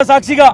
సాక్షిగా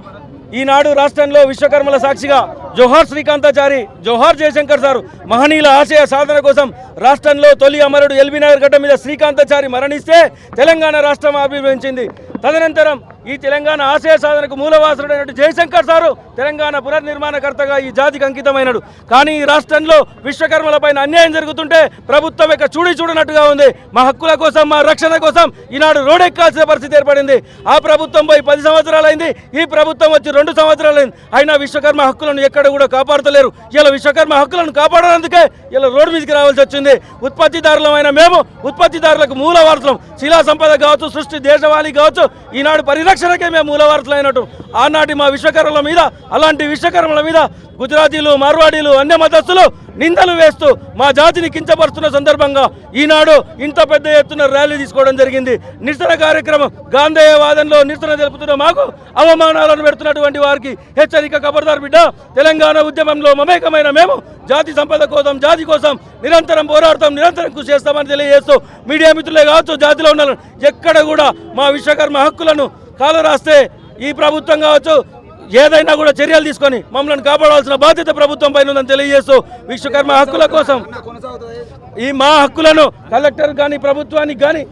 ఈనాడు రాష్ట్రంలో విశ్వకర్మల సాక్షిగా జోహార్ శ్రీకాంతాచారి జోహార్ జయశంకర్ సారు మహనీయుల ఆశయ సాధన కోసం రాష్ట్రంలో తొలి అమరుడు ఎల్బీ నగర్ గడ్డ మీద శ్రీకాంతాచారి మరణిస్తే తెలంగాణ రాష్ట్రం ఆవిర్భవించింది. తదనంతరం ఈ తెలంగాణ ఆశయ సాధనకు మూలవాసుడైనటువంటి జయశంకర్ సారు తెలంగాణ పునర్నిర్మాణకర్తగా ఈ జాతికి అంకితమైనడు. కానీ ఈ రాష్ట్రంలో విశ్వకర్మలపైన అన్యాయం జరుగుతుంటే ప్రభుత్వం యొక్క చూడి చూడనట్టుగా ఉంది. మా హక్కుల కోసం మా రక్షణ కోసం ఈనాడు రోడెక్కాల్సిన పరిస్థితి ఏర్పడింది. ఆ ప్రభుత్వం పోయి పది సంవత్సరాలైంది. ఈ ప్రభుత్వం వచ్చి రెండు సంవత్సరాలైంది. అయినా విశ్వకర్మ హక్కులను ఎక్కడ కూడా కాపాడుతలేరు. ఇలా విశ్వకర్మ హక్కులను కాపాడనందుకే ఇలా రోడ్డు మీదకి రావాల్సి వచ్చింది. ఉత్పత్తిదారులమైన మేము ఉత్పత్తిదారులకు మూలవారసులం శిలా సంపద కావచ్చు సృష్టి దేశవాళి కావచ్చు ఈనాడు పరిరక్షణకే మేము మూలవారసులైనట్టు. ఆనాటి మా విశ్వకర్మల మీద అలాంటి విశ్వకర్మల మీద గుజరాతీలు మార్వాడీలు అన్య మతస్థులు నిందలు వేస్తూ మా జాతిని కించపరుస్తున్న సందర్భంగా ఈనాడు ఇంత పెద్ద ఎత్తున ర్యాలీ తీసుకోవడం జరిగింది. నిరసన కార్యక్రమం గాంధేయవాదంలో నిరసన తెలుపుతున్న మాకు అవమానాలను పెడుతున్నటువంటి వారికి హెచ్చరిక ఖబర్దార్ బిడ్డ. తెలంగాణ ఉద్యమంలో మమేకమైన మేము జాతి సంపద కోసం జాతి కోసం నిరంతరం పోరాడతాం నిరంతరం కృషి చేస్తామని తెలియజేస్తూ మీడియా మిత్రులే కావచ్చు జాతిలో ఉన్న ఎక్కడ కూడా మా విశ్వకర్మ హక్కులను కాలు రాస్తే ఈ ప్రభుత్వం కావచ్చు ఏదైనా కూడా చర్యలు తీసుకొని మమ్మల్ని కాపాడాల్సిన బాధ్యత ప్రభుత్వం పైన ఉందని తెలియజేస్తూ విశ్వకర్మ హక్కుల కోసం ఈ మా హక్కులను కలెక్టర్ కానీ ప్రభుత్వానికి కానీ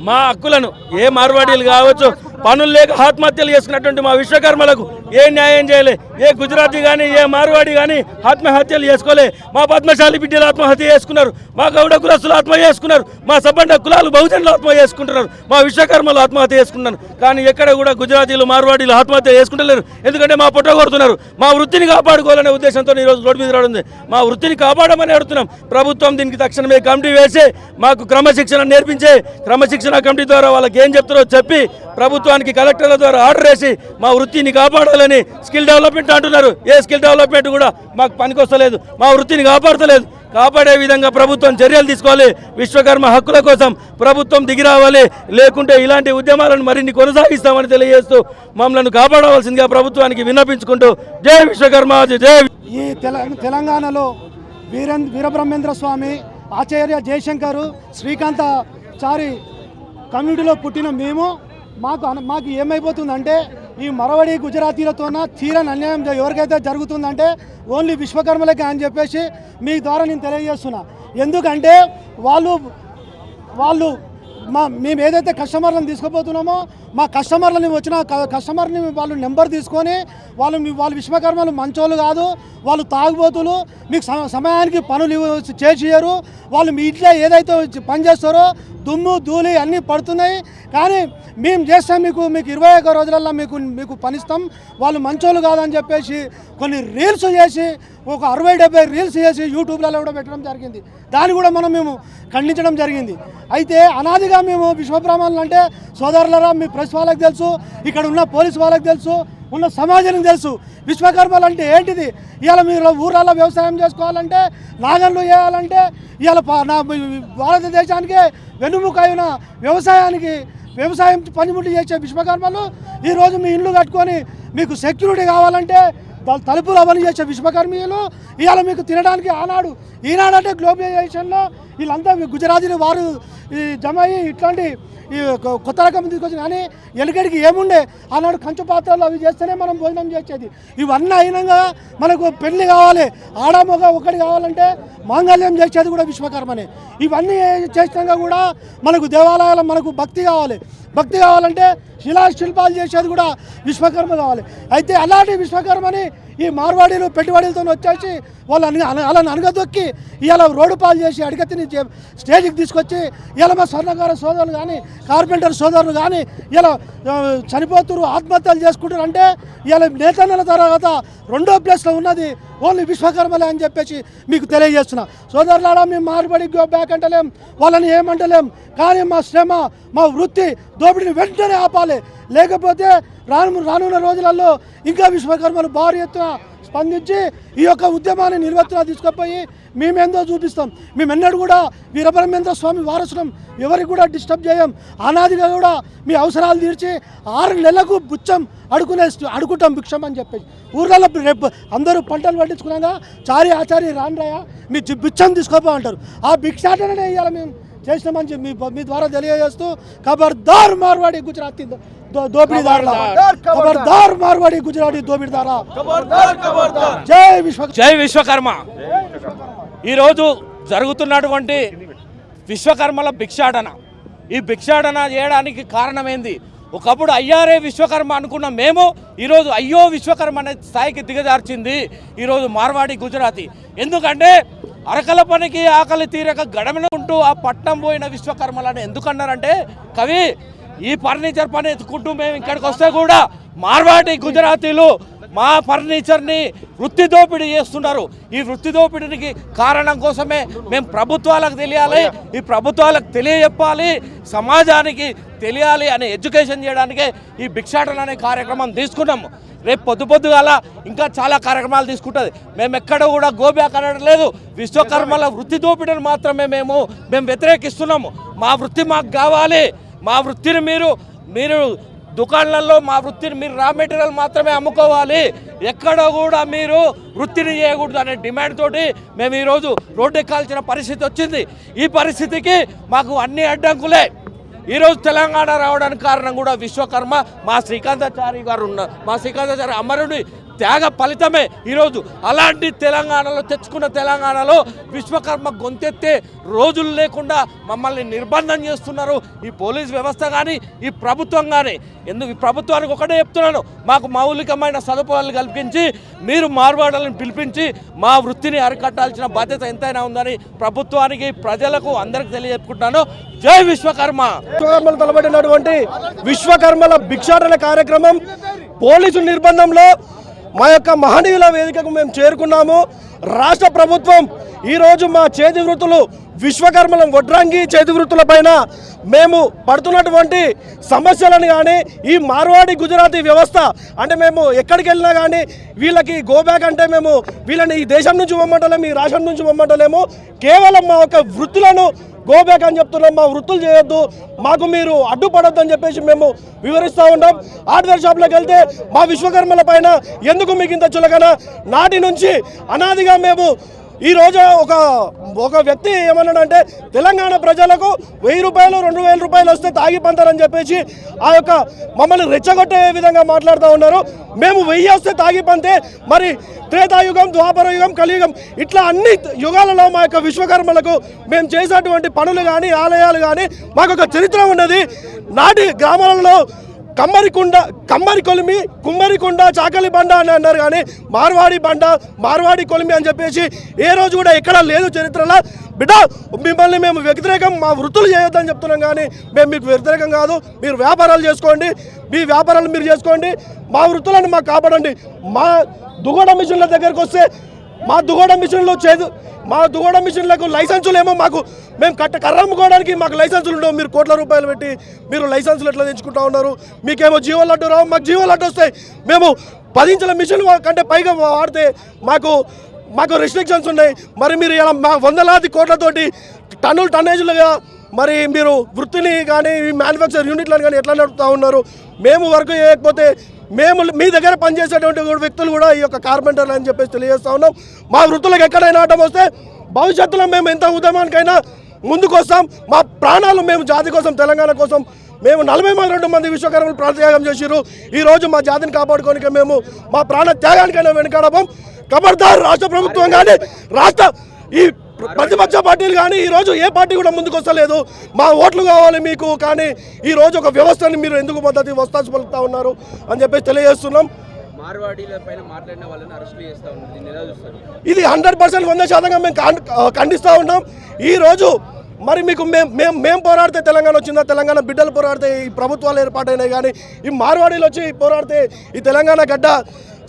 మా హక్కులను ఏ మార్వాడీలు కావచ్చు పనులు లేక ఆత్మహత్యలు చేసుకున్నటువంటి మా విశ్వకర్మలకు ఏ న్యాయం చేయలే ఏ గుజరాతీ కానీ ఏ మార్వాడి కానీ ఆత్మహత్యలు చేసుకోలే. మా పద్మశాలి బిడ్డలు ఆత్మహత్య చేసుకున్నారు మా గౌడ కులస్తులు ఆత్మహత్య చేసుకున్నారు మా సబ్బండ కులాలు బహుజనులు ఆత్మహత్య చేసుకుంటున్నారు మా విశ్వకర్మలు ఆత్మహత్య చేసుకున్నారు కానీ ఎక్కడ కూడా గుజరాతీలు మార్వాడీలు ఆత్మహత్య చేసుకుంటలేరు. ఎందుకంటే మా పొట్ట కొడుతున్నారు. మా వృత్తిని కాపాడుకోవాలనే ఉద్దేశంతో ఈరోజు రోడ్డు మీద రావడం మా వృత్తిని కాపాడమని అడుగుతున్నాం. ప్రభుత్వం దీనికి తక్షణమే కమిటీ వేసి మాకు క్రమశిక్షణ నేర్పించే క్రమశిక్షణ కమిటీ ద్వారా వాళ్ళకి ఏం చెప్తారో చెప్పి ప్రభుత్వం ప్రభుత్వానికి కలెక్టర్ల ద్వారా ఆర్డర్ వేసి మా వృత్తిని కాపాడాలని స్కిల్ డెవలప్మెంట్ అంటున్నారు. ఏ స్కిల్ డెవలప్మెంట్ కూడా మాకు పనికొస్తలేదు. మా వృత్తిని కాపాడతలేదు. కాపాడే విధంగా ప్రభుత్వం చర్యలు తీసుకోవాలి. విశ్వకర్మ హక్కుల కోసం ప్రభుత్వం దిగిరావాలి లేకుంటే ఇలాంటి ఉద్యమాలను మరిన్ని కొనసాగిస్తామని తెలియజేస్తూ మమ్మల్ని కాపాడవలసిందిగా ప్రభుత్వానికి విన్నపించుకుంటూ జై విశ్వకర్మ జై ఈ తెల తెలంగాణలో వీరేంద్ర వీరబ్రహ్మేంద్ర స్వామి ఆచార్య జయశంకర్ శ్రీకాంతాచారి కమ్యూనిటీలో పుట్టిన మేము మాకు మాకు ఏమైపోతుందంటే ఈ మరవడి గుజరాతీలతోన తీరని అన్యాయం ఎవరికైతే జరుగుతుందంటే ఓన్లీ విశ్వకర్మలకే అని చెప్పేసి మీ ద్వారా నేను తెలియజేస్తున్నా. ఎందుకంటే వాళ్ళు వాళ్ళు మా మేము ఏదైతే కస్టమర్లను తీసుకుపోతున్నామో మా కస్టమర్లని వచ్చిన క- కస్టమర్ని వాళ్ళు నెంబర్ తీసుకొని వాళ్ళు మీ- వాళ్ళు విశ్వకర్మలు మంచోళ్ళు కాదు వాళ్ళు తాగుబోతులు మీకు సమ- సమయానికి పనులు ఇవ్వ- వాళ్ళు మీ ఇంట్లో ఏదైతే పని చేస్తారో దుమ్ము ధూళి అన్నీ పడుతున్నాయి. కానీ మేము చేస్తాం మీకు మీకు ఇరవై ఒక్క రోజులలో మీకు మీకు పనిస్తాం. వాళ్ళు మంచోళ్ళు కాదని చెప్పేసి కొన్ని రీల్స్ చేసి ఒక అరవై డెబ్బై రీల్స్ చేసి యూట్యూబ్లలో కూడా పెట్టడం జరిగింది. దాన్ని కూడా మనం మేము ఖండించడం జరిగింది. అయితే అనాదిగా మేము విశ్వబ్రాహ్మణులు అంటే సోదరులరా మీ ప్రెస్ వాళ్ళకి తెలుసు ఇక్కడ ఉన్న పోలీస్ వాళ్ళకి తెలుసు ఉన్న సమాజానికి తెలుసు. విశ్వకర్మలు అంటే ఏంటిది? ఇవాళ మీరు ఊరాల్లో వ్యవసాయం చేసుకోవాలంటే నాగన్లు వేయాలంటే ఇవాళ నా భారతదేశానికి వెన్నుముక అయిన వ్యవసాయానికి వ్యవసాయం పనిముట్లు చేసే విశ్వకర్మలు ఈరోజు మీ ఇల్లు కట్టుకొని మీకు సెక్యూరిటీ కావాలంటే త- తలుపులు అవన్నీ చేసే విశ్వకర్మీయులు ఇవాళ మీకు తినడానికి ఆనాడు ఈనాడంటే గ్లోబలైజేషన్లో వీళ్ళంతా మీ గుజరాతీలు వారు ఈ జమ అయ్యి ఇట్లాంటి ఈ కొ- కొత్త రకం తీసుకొచ్చి కానీ ఎలుగడికి ఏముండే? ఆనాడు కంచు పాత్రలు అవి చేస్తేనే మనం భోజనం చేసేది. ఇవన్నీ అయినాక మనకు పెళ్ళి కావాలి. ఆడమొగ ఒకటి కావాలంటే మాంగళ్యం చేసేది కూడా విశ్వకర్మనే. ఇవన్నీ చేసినాక కూడా మనకు దేవాలయాలు మనకు భక్తి కావాలి. భక్తి కావాలంటే శిలా శిల్పాలు చేసేది కూడా విశ్వకర్మ కావాలి. అయితే అలాంటి విశ్వకర్మని ఈ మార్వాడీలు పెట్టుబడులతో వచ్చేసి వాళ్ళని అన అలా అనగదొక్కి ఇవాళ రోడ్డు పాలు చేసి అడిగతిని స్టేజ్కి తీసుకొచ్చి ఇలా మా స్వర్ణకార సోదరులు కానీ కార్పెంటర్ సోదరులు కానీ ఇలా చనిపోతున్నారు ఆత్మహత్యలు చేసుకుంటారు అంటే ఇలా నేతన్నల తర్వాత రెండో ప్లేస్లో ఉన్నది ఓన్లీ విశ్వకర్మలే అని చెప్పేసి మీకు తెలియజేస్తున్నా. సోదరులారా మేము మార్బడి గో బ్యాక్ అంటలేం వాళ్ళని ఏమంటలేం కానీ మా శ్రమ మా వృత్తి దోపిడీని వెంటనే ఆపాలి. లేకపోతే రాను రానున్న రోజులలో ఇంకా విశ్వకర్మలు భారీ ఎత్తున స్పందించి ఈ యొక్క ఉద్యమాన్ని నిర్వర్తన తీసుకుపోయి మేమేందో చూపిస్తాం. మేము కూడా వీరబ్రహ్మేంద్ర స్వామి వారసులం ఎవరికి కూడా డిస్టర్బ్ చేయం. అనాదిగా కూడా మీ అవసరాలు తీర్చి ఆరు నెలలకు బుచ్చం అడుకునే అడుగుతాం భిక్షం అని చెప్పేసి. ఊర్లలో రేపు అందరూ పంటలు పండించుకున్నాక చారి ఆచారి రాండ్రాయ మీ బిచ్చం తీసుకోపో అంటారు. ఆ భిక్షాటనే ఇవ్వాలి మేము చేసినామని చెప్పి మీ మీ ద్వారా తెలియజేస్తూ ఖబర్దార్ మార్వాడి గుజరాత్ దో- దోపిడీదారుల ఖబర్దార్ మార్వాడి గుజరాతీ దోపిడీదారా జై విశ్వ జై విశ్వకర్మ. ఈరోజు జరుగుతున్నటువంటి విశ్వకర్మల భిక్షాటన. ఈ భిక్షాటన చేయడానికి కారణం ఏంది ఒకప్పుడు అయ్యారే విశ్వకర్మ అనుకున్న మేము ఈరోజు అయ్యో విశ్వకర్మ అనే స్థాయికి దిగజార్చింది ఈరోజు మార్వాడి గుజరాతీ. ఎందుకంటే అరకల పనికి ఆకలి తీరక గడమన ఉంటూ ఆ పట్నం పోయిన విశ్వకర్మలని ఎందుకన్నారంటే కవి ఈ ఫర్నిచర్ పని ఎత్తుకుంటూ మేము ఇక్కడికి వస్తే కూడా మార్వాడి గుజరాతీలు మా ఫర్నిచర్ని వృత్తి దోపిడీ చేస్తున్నారు. ఈ వృత్తి దోపిడీకి కారణం కోసమే మేము ప్రభుత్వాలకు తెలియాలి ఈ ప్రభుత్వాలకు తెలియజెప్పాలి సమాజానికి తెలియాలి అనే ఎడ్యుకేషన్ చేయడానికే ఈ భిక్షాటన అనే కార్యక్రమం తీసుకున్నాము. రేపు పొద్దు పొద్దుగాల ఇంకా చాలా కార్యక్రమాలు తీసుకుంటుంది. మేము ఎక్కడ కూడా గోబ్యాక్ అనడం లేదు. విశ్వకర్మల వృత్తి దోపిడీని మాత్రమే మేము మేము వ్యతిరేకిస్తున్నాము. మా వృత్తి మాకు కావాలి. మా వృత్తిని మీరు మీరు దుకాణాలలో మా వృత్తిని మీరు రా మెటీరియల్ మాత్రమే అమ్ముకోవాలి. ఎక్కడ కూడా మీరు వృత్తిని చేయకూడదు అనే డిమాండ్ తోటి మేము ఈరోజు రోడ్డు ఎక్కాల్సిన పరిస్థితి వచ్చింది. ఈ పరిస్థితికి మాకు అన్ని అడ్డంకులే. ఈరోజు తెలంగాణ రావడానికి కారణం కూడా విశ్వకర్మ మా శ్రీకాంతాచారి గారు ఉన్న మా శ్రీకాంతాచారి అమరుడి త్యాగ ఫలితమే ఈరోజు. అలాంటి తెలంగాణలో తెచ్చుకున్న తెలంగాణలో విశ్వకర్మ గొంతెత్తే రోజులు లేకుండా మమ్మల్ని నిర్బంధం చేస్తున్నారు ఈ పోలీస్ వ్యవస్థ కానీ ఈ ప్రభుత్వం కానీ ఎందుకు? ఈ ప్రభుత్వానికి ఒకటే చెప్తున్నాను. మాకు మౌలికమైన సదుపాయాలు కల్పించి మీరు మార్వాడాలను పిలిపించి మా వృత్తిని అరికట్టాల్సిన బాధ్యత ఎంతైనా ఉందని ప్రభుత్వానికి ప్రజలకు అందరికి తెలియజెప్పుకుంటున్నాను జై విశ్వకర్మ! విశ్వకర్మలు తలబడినటువంటి విశ్వకర్మల భిక్షాటన కార్యక్రమం పోలీసు నిర్బంధంలో మా యొక్క మహనీయుల వేదికకు మేము చేరుకున్నాము. రాష్ట్ర ప్రభుత్వం ఈరోజు మా చేతి వృత్తులు విశ్వకర్మల వడ్రంగి చేతి వృత్తుల పైన మేము పడుతున్నటువంటి సమస్యలను కానీ ఈ మార్వాడి గుజరాతీ వ్యవస్థ అంటే మేము ఎక్కడికి వెళ్ళినా కానీ వీళ్ళకి గోబ్యాక్ అంటే మేము వీళ్ళని ఈ దేశం నుంచి పొమ్మంటలేము ఈ రాష్ట్రం నుంచి పొమ్మంటలేము. కేవలం మా యొక్క వృత్తులను గోబ్యాక్ అని చెప్తున్నాం మా వృత్తులు చేయొద్దు మాకు మీరు అడ్డుపడొద్దు అని చెప్పేసి మేము వివరిస్తూ ఉంటాం హార్డ్వేర్ షాప్లోకి వెళ్తే మా విశ్వకర్మల పైన ఎందుకు మీకు ఇంత చులకన? నాటి నుంచి అనాదిగా మేము ఈ రోజు ఒక ఒక వ్యక్తి ఏమన్నాడంటే తెలంగాణ ప్రజలకు వెయ్యి రూపాయలు రెండు వేల రూపాయలు వస్తే తాగి పంతారని చెప్పేసి ఆ యొక్క మమ్మల్ని రెచ్చగొట్టే విధంగా మాట్లాడుతూ ఉన్నారు. మేము వెయ్యి వస్తే తాగిపంతే మరి త్రేతాయుగం ద్వాపర యుగం కలియుగం ఇట్లా అన్ని యుగాలలో మా యొక్క విశ్వకర్మలకు మేము చేసినటువంటి పనులు కానీ ఆలయాలు కానీ మాకు ఒక చరిత్ర ఉన్నది. నాటి గ్రామాలలో కమ్మరికొండ కమ్మరి కొలిమి కుమ్మరికుండ చాకలి బండ అని అన్నారు కానీ మార్వాడి బండ మార్వాడి కొలిమి అని చెప్పేసి ఏ రోజు కూడా ఎక్కడా లేదు చరిత్రలో. బిడ్డ మిమ్మల్ని మేము వ్యతిరేకం మా వృత్తులు చేయొద్దని చెప్తున్నాం కానీ మేము మీకు వ్యతిరేకం కాదు. మీరు వ్యాపారాలు చేసుకోండి. మీ వ్యాపారాలు మీరు చేసుకోండి. మా వృత్తులను మాకు కాపాడండి. మా దుగడ మిషన్ల దగ్గరకు వస్తే మా దుగోడ మిషన్లో చేదు. మా దుగోడ మిషన్లకు లైసెన్సులు ఏమో మాకు. మేము కట్ట కర్ర అమ్ముకోవడానికి మాకు లైసెన్సులు ఉండవు. మీరు కోట్ల రూపాయలు పెట్టి మీరు లైసెన్సులు ఎట్లా తెచ్చుకుంటా ఉన్నారు? మీకేమో జీవో లడ్డు రావు మాకు జీవో లడ్డు వస్తాయి. మేము పది ఇంచుల మిషన్ కంటే పైగా వాడితే మాకు మాకు రెస్ట్రిక్షన్స్ ఉన్నాయి. మరి మీరు ఇలా మా వందలాది కోట్లతోటి టన్నులు టన్నేజులుగా మరి మీరు వృత్తిని కానీ మ్యానుఫ్యాక్చర్ యూనిట్లను కానీ ఎట్లా నడుపుతా ఉన్నారు? మేము వర్క్ చేయకపోతే మేము మీ దగ్గర పనిచేసేటువంటి వ్యక్తులు కూడా ఈ యొక్క కార్పెంటర్లు అని చెప్పేసి తెలియజేస్తా ఉన్నాం. మా వృత్తులకు ఎక్కడైనా ఆటం వస్తే భవిష్యత్తులో మేము ఎంత ఉద్యమానికైనా ముందుకు వస్తాం. మా ప్రాణాలు మేము జాతి కోసం తెలంగాణ కోసం మేము నలభై మంది రెండు మంది విశ్వకర్మలు ప్రాణత్యాగం చేసిరు ఈ రోజు మా జాతిని కాపాడుకోనికే మేము మా ప్రాణ త్యాగానికైనా వెనుకాడబం. ఖబర్దార్ రాష్ట్ర ప్రభుత్వం కానీ రాష్ట్ర ఈ ప్రతిపక్ష పార్టీలు కానీ ఈ రోజు ఏ పార్టీ కూడా ముందుకు వస్తలేదు. మా ఓట్లు కావాలి మీకు కానీ ఈ రోజు ఒక వ్యవస్థని మీరు ఎందుకు మద్దతు వస్తాసు పలుకుతా ఉన్నారు అని చెప్పేసి తెలియజేస్తున్నాం. ఇది హండ్రెడ్ పర్సెంట్ వంద శాతంగా మేము ఖండిస్తూ ఉన్నాం. ఈ రోజు మరి మీకు మేము మేము మేము పోరాడితే తెలంగాణ వచ్చిందా? తెలంగాణ బిడ్డలు పోరాడితే ఈ ప్రభుత్వాలు ఏర్పాటైనాయి కానీ ఈ మార్వాడీలు వచ్చి పోరాడితే ఈ తెలంగాణ గడ్డ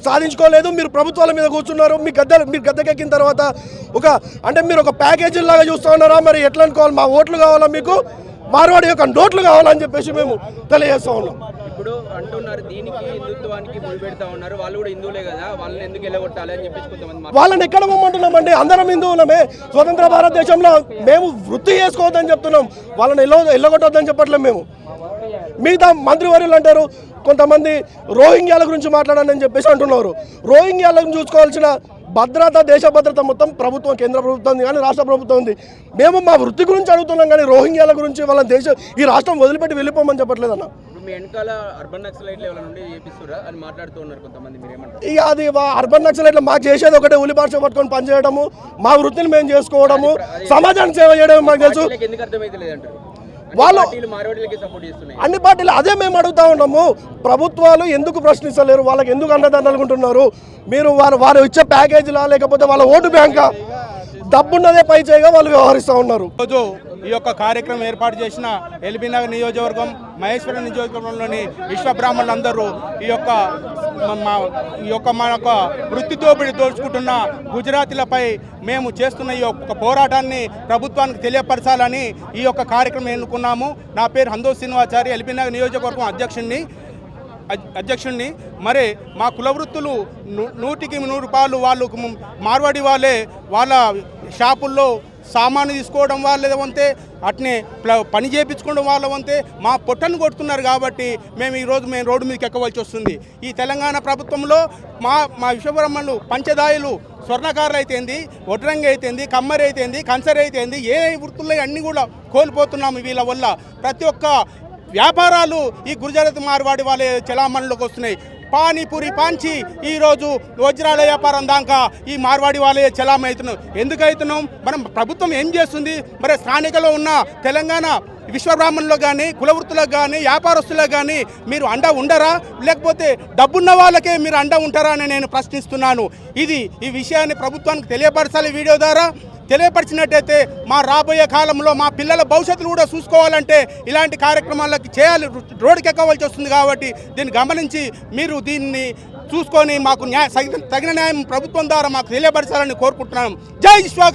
సాధించుకోలేదు మీరు ప్రభుత్వాల మీద కూర్చున్నారు మీ గద్దె మీరు గద్దెకెక్కిన తర్వాత ఒక అంటే మీరు ఒక ప్యాకేజీ లాగా చూస్తూ ఉన్నారా? మరి ఎట్లా అనుకోవాలి? మా ఓట్లు కావాలా మీకు? మార్వాడి యొక్క నోట్లు కావాలని చెప్పేసి మేము తెలియజేస్తూ ఉన్నాం. ఇప్పుడు అంటున్నారు దీనికి హిందుత్వానికి ముడిపెడతా ఉన్నారు. వాళ్ళు కూడా హిందువులే కదా వాళ్ళని ఎందుకు వెళ్ళగొట్టాలి అని చెప్పేసి కొంతమంది. వాళ్ళని ఎక్కడ అందరం హిందువులమే. స్వతంత్ర భారతదేశంలో మేము వృత్తి చేసుకోవద్దని చెప్తున్నాం. వాళ్ళని ఎల్లో ఎల్లగొట్టొద్దని చెప్పట్లేం మేము. మిగతా మంత్రివర్యులు అంటారు కొంతమంది రోహింగ్యాల గురించి మాట్లాడండి అని చెప్పేసి అంటున్నారు. రోహింగ్యాలను చూసుకోవాల్సిన భద్రత దేశ భద్రత మొత్తం ప్రభుత్వం కేంద్ర ప్రభుత్వం ఉంది కానీ రాష్ట్ర ప్రభుత్వం ఉంది. మేము మా వృత్తి గురించి అడుగుతున్నాం కానీ రోహింగ్యాల గురించి వాళ్ళ దేశం ఈ రాష్ట్రం వదిలిపెట్టి వెళ్ళిపోమని చెప్పట్లేదన్న ఇక అది అర్బన్ నక్సలైట్లు మాకు చేసేది ఒకటే ఉలి భాష పట్టుకొని పనిచేయడము మా వృత్తిని మేము చేసుకోవడము సమాజానికి సేవ చేయడం మాకు తెలుసు. వాళ్ళు- అన్ని పార్టీలు అదే మేము అడుగుతా ఉన్నాము. ప్రభుత్వాలు ఎందుకు ప్రశ్నిస్తలేరు? వాళ్ళకి ఎందుకు అండదండలు ఉంటున్నారు మీరు వారు వారు ఇచ్చే ప్యాకేజీలా లేకపోతే వాళ్ళ ఓటు బ్యాంకా? డబ్బున్నదే పై చేయగా వాళ్ళు వ్యవహరిస్తూ ఉన్నారు. రోజు ఈ యొక్క కార్యక్రమం ఏర్పాటు చేసిన ఎల్బీ నగర్ నియోజకవర్గం మహేశ్వరం నియోజకవర్గంలోని విశ్వ బ్రాహ్మణులందరూ ఈ యొక్క మా ఈ యొక్క మన యొక్క వృత్తి దోపిడీ దోచుకుంటున్న గుజరాతీలపై మేము చేస్తున్న ఈ యొక్క పోరాటాన్ని ప్రభుత్వానికి తెలియపరచాలని ఈ యొక్క కార్యక్రమం ఎన్నుకున్నాము. నా పేరు హందో శ్రీనివాచారి ఎల్బీ నగర్ నియోజకవర్గం అధ్యక్షుడిని అద్- అధ్యక్షుడిని మరి మా కులవృత్తులు నూటికి నూరు రూపాయలు వాళ్ళు మార్వాడి వాళ్ళే వాళ్ళ షాపుల్లో సామాను తీసుకోవడం వాళ్ళ వంతే అట్నే పని చేయించుకోవడం వాళ్ళ వంతే మా పొట్టను కొడుతున్నారు కాబట్టి మేము ఈరోజు మేము రోడ్డు మీదకి ఎక్కవలసి వస్తుంది. ఈ తెలంగాణ ప్రభుత్వంలో మా మా విశ్వబ్రహ్మణులు పంచదాయులు స్వర్ణకారులు అయితేంది వడ్రంగి అయితేంది కమ్మరి అయితేంది కన్సర్ అయితేంది ఏ వృత్తుల్లో అన్నీ కూడా కోల్పోతున్నాము వీళ్ళ వల్ల. ప్రతి ఒక్క వ్యాపారాలు ఈ గురుజారత్ మార్వాడి వాళ్ళ చలామణిలోకి వస్తున్నాయి. పానీపూరి పాంచి ఈరోజు వజ్రాల వ్యాపారం దాకా ఈ మార్వాడి వాళ్ళే చలామవుతున్నాం ఎందుకవుతున్నాం మనం ప్రభుత్వం ఏం చేస్తుంది? మరి స్థానికలో ఉన్న తెలంగాణ విశ్వబ్రాహ్మణులు కానీ కులవృత్తులకు కానీ వ్యాపారస్తులకు కానీ మీరు అండ ఉండరా? లేకపోతే డబ్బున్న వాళ్ళకే మీరు అండ ఉంటారా అని నేను ప్రశ్నిస్తున్నాను. ఇది ఈ విషయాన్ని ప్రభుత్వానికి తెలియపరచాలి వీడియో ద్వారా. తెలియపరిచినట్టయితే మా రాబోయే కాలంలో మా పిల్లల భవిష్యత్తును కూడా చూసుకోవాలంటే ఇలాంటి కార్యక్రమాలకి చేయాలి. రోడ్డుకి ఎక్కవలసి వస్తుంది కాబట్టి దీన్ని గమనించి మీరు దీన్ని చూసుకొని మాకు న్యాయ తగిన న్యాయం ప్రభుత్వం ద్వారా మాకు తెలియపరచాలని కోరుకుంటున్నాను జై విశ్వ